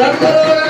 Santo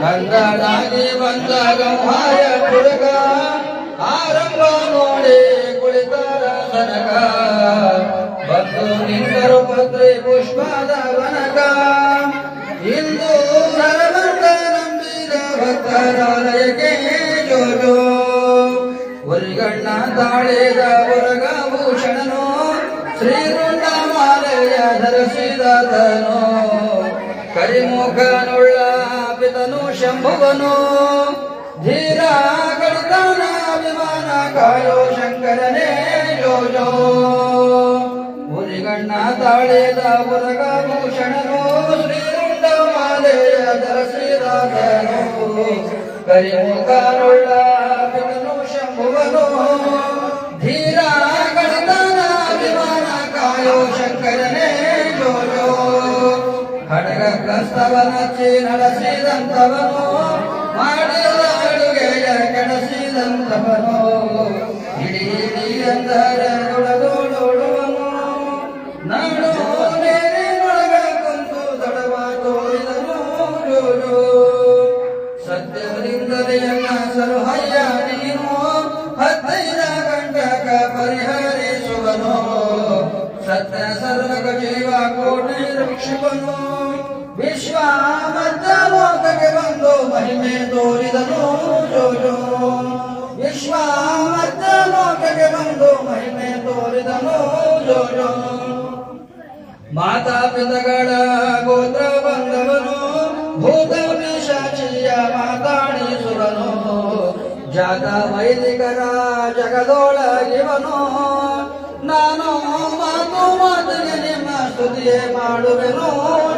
ಕಂದನಾಗಿ ಬಂದ ಗಂಭಾಯ ಕುಡುಗ ಆರಂಭ ನೋಡಿ ಕುಳಿತಾರ ಸನಗ ಬಂದು ನಿಂದರು ಪತ್ರಿ ಪುಷ್ಪದ ವನಗ ಇಂದು ನರವಂತ ನಂಬಿದ ಭಕ್ತರಾಲಯಕ್ಕೆ ಜೋಜೋ ಉರಿಗಣ್ಣ ತಾಳಿದ ಶ್ರೀ ಶ್ರೀರುಂಡ ಮಾಲೆಯ ಧರಿಸಿದನು. ಕರಿಮುಖನುಳ್ಳ ಪಿತನು ಶಂಭುವನು. ಧೀರ ಕಡಿತನ ವಿಮಾನ ಕಾಯೋ ಶಂಕರನೇ ಜೋಜೋ. ತಾಳೆದ ಪುರಗ ಭೂಷಣನು ಶ್ರೀರುಂಡ ಮಾಲೆಯ ಧರಿಸಿದನು ಕರಿಮುಖನುಳ್ಳ ಪಿತನು ಶಂಭುವನು. ಧೀರ ಗಣಿತನ ವಿಮಾನ ಕಾಯೋ ಖಡ್ಗ ಕಸ್ತವನ ನಡೆಸಿದಂತವನು ಮಾಡಿದ ಅಡುಗೆಯ ಕೆಡಸಿದಂತವನು ಇಡೀ ಅಂದರೆ ದುಡದೋಡುವನು ನಾಡು ನೀರಿನೊಳಗ ಕುಂತು ದಡವ ತೋರಿದನು ಜೋಜೋ ಸತ್ಯದಿಂದಲೇ ಅನ್ನ ಸರುಹಯ್ಯ ನೀನು ಪರಿಹರಿಸುವನು ಸತ್ಯ ಸರ್ವಕ ಜೀವ ಕೋಟಿ ವಿಶ್ವಾಮದ ಲೋಕಕ್ಕೆ ಬಂದು ಮಹಿಮೆ ತೋರಿದನು ಜೋಜೋ. ವಿಶ್ವಾಮದ ಲೋಕಕ್ಕೆ ಬಂದು ಮಹಿಮೆ ತೋರಿದನು ಜೋಜೋ. ಮಾತಾ ಪಿತಗಳ ಗೋತ್ರ ಬಂದವನು ಭೂತ ಪಿಶಾಚಿಯ ಮಾತಾಡಿಸುವನು ಜಾತ ವೈದಿಕರ ಜಗದೊಳಗಿವನು ನಾನು ಮಾತು ಮಾತಿಗೆ ನಿಮ್ಮ ಸ್ತುತಿಯೇ ಮಾಡುವೆನು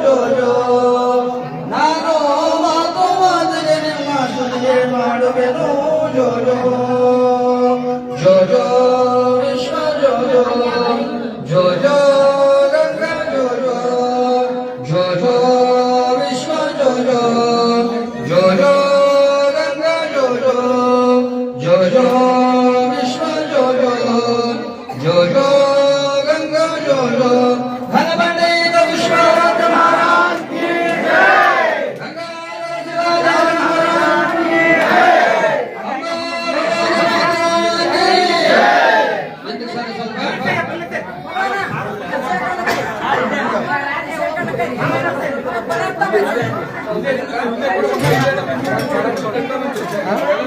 ಜೋಜೋ ನಾನು ಮಾತು ಮಾತಿಗೆ ನಿಮ್ಮ ಸ್ತುತಿಯೇ ಮಾಡುವೆನು ಜೋಜೋ ಜೋಜೋ ವಿಶ್ವ ಜೋಜೋ ಜೋಜೋ ಗಂಗಾ ಜೋಜೋ ಜೋಜೋ ವಿಶ್ವ ಜೋಜೋ ಜೋಜೋ ¿Ah?